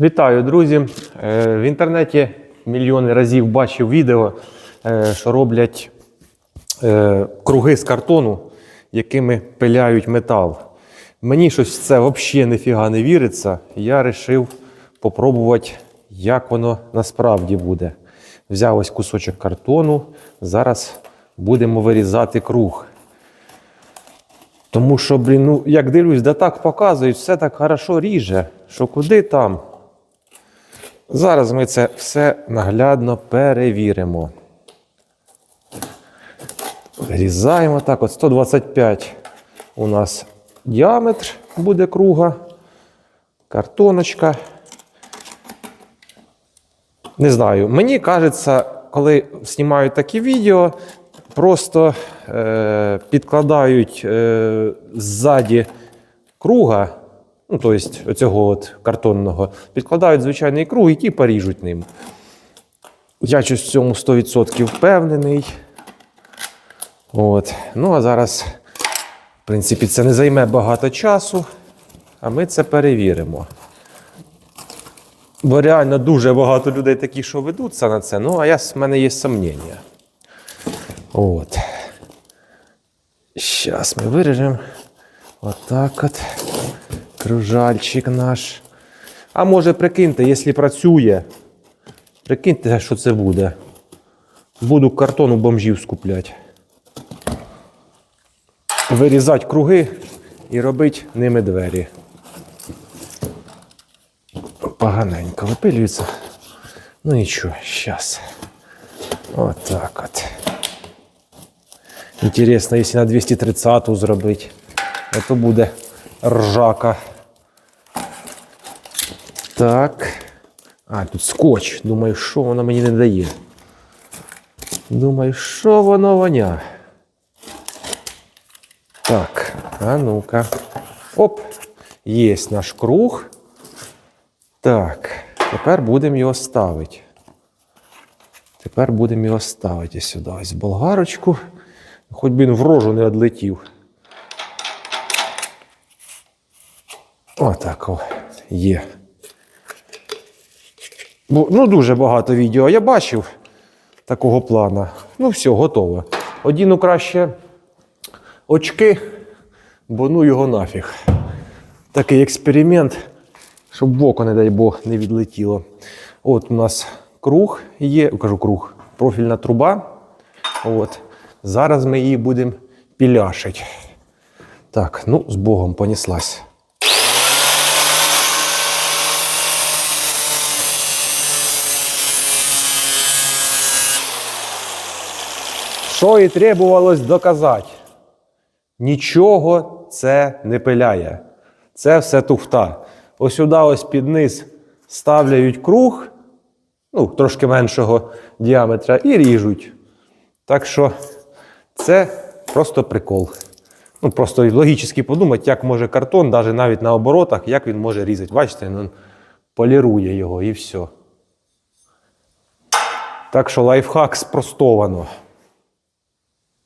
Вітаю, друзі! Е, В інтернеті мільйони разів бачив відео, е, що роблять е, круги з картону, якими пиляють метал. Мені щось в це взагалі ніфіга не віриться. Я вирішив попробувати, як воно насправді буде. Взяв ось кусочок картону. Зараз будемо вирізати круг. Тому що, блін, ну як дивлюсь, да так показують, все так хорошо ріже, що куди там. Зараз ми це все наглядно перевіримо. Вирізаємо так, от 125 у нас діаметр буде круга, картоночка. Не знаю, мені кажеться, коли знімають такі відео, просто е, підкладають е, ззаді круга, ну, тобто оцього от картонного, підкладають звичайний круг і ті поріжуть ним. Я щось в цьому 100% впевнений. От. Ну, а зараз, в принципі, це не займе багато часу, а ми це перевіримо. Бо реально дуже багато людей такі, що ведуться на це. Ну, а я, в мене є сумніння. От. Зараз ми виріжемо. Отак от. Кружальчик наш. А може, прикиньте, якщо працює, прикиньте, що це буде. Буду картону бомжів скупляти. Вирізати круги і робити ними двері. Поганенько випилюється. Ну нічого, зараз. Отак от. Інтересно, якщо на 230 зробити, то буде ржака. Так. А, тут скотч. Думаю, що воно мені не дає. Думаю, що воно воня. Так, а ну-ка. Оп, є наш круг. Так, тепер будемо його ставити. Тепер будемо його ставити сюди. Ось болгарочку. Хоч би він в рожу не відлетів. Отак о, є. Ну, дуже багато відео я бачив такого плана. Ну, все, готово. Одіну краще очки, бо ну його нафіг. Такий експеримент, щоб в око, не дай Бог, не відлетіло. От у нас круг є, кажу круг, профільна труба. От. Зараз ми її будемо піляшити. Так, ну, з Богом понеслась. Що і требувалось доказати? Нічого це не пиляє. Це все туфта. Ось сюди, ось під низ ставляють круг, ну, трошки меншого діаметра, і ріжуть. Так що це просто прикол. Ну, просто логічно подумати, як може картон, навіть навіть на оборотах, як він може різати. Бачите, він полірує його і все. Так що лайфхак спростовано.